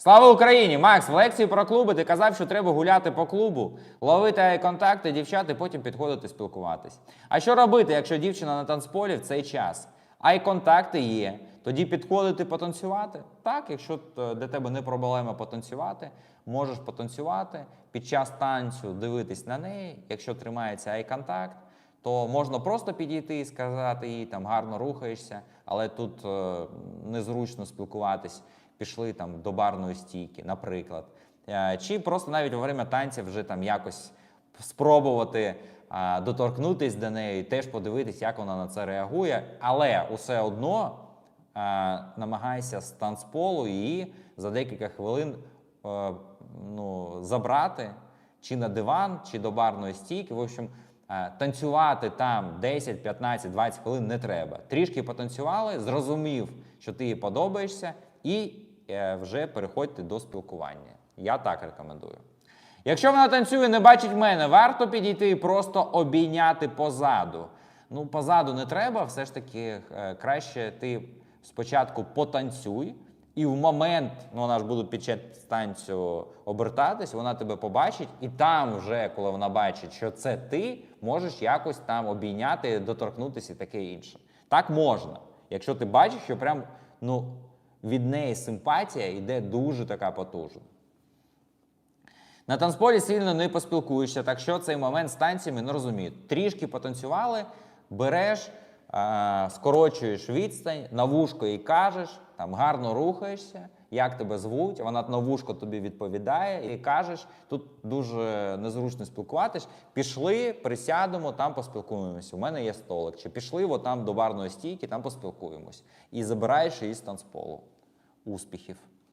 Слава Україні! Макс, в лекції про клуби ти казав, що треба гуляти по клубу, ловити ай-контакти дівчат і потім підходити спілкуватись. А що робити, якщо дівчина на танцполі в цей час? Ай-контакти є. Тоді підходити потанцювати? Так, якщо е, для тебе не проблема потанцювати, можеш потанцювати. Під час танцю дивитись на неї. Якщо тримається ай-контакт, то можна просто підійти і сказати їй там гарно рухаєшся, але тут е, незручно спілкуватись. Пішли там до барної стійки, наприклад. Е, Чи просто навіть во время танців вже там якось спробувати а, доторкнутись до неї, теж подивитись, як вона на це реагує. Але усе одно намагайся з танцполу її за декілька хвилин е, ну, забрати чи на диван, чи до барної стійки. В общем, е, танцювати там 10, 15, 20 хвилин не треба. Трішки потанцювали, зрозумів, що ти їй подобаєшся, і е, вже переходьте до спілкування. Я так рекомендую. Якщо вона танцює, не бачить мене, варто підійти і просто обійняти позаду. Ну, позаду не треба, все ж таки е, краще ти спочатку потанцюй, і в момент, ну вона ж буде під час танцю обертатись, вона тебе побачить, і там вже, коли вона бачить, що це ти, можеш якось там обійняти, доторкнутися і таке інше. Так можна, якщо ти бачиш, що прям ну, від неї симпатія йде дуже така потужна. На танцполі сильно не поспілкуєшся, так що цей момент з танцями не розумію. Трішки потанцювали, береш, скорочуєш відстань, на вушко і кажеш, там гарно рухаєшся, як тебе звуть, вона на вушко тобі відповідає і кажеш, тут дуже незручно спілкуватись. Пішли, присядемо, там поспілкуємося. У мене є столик. Чи пішли во там до барної стійки, там поспілкуємось. І забираєш її з танцполу. Успіхів!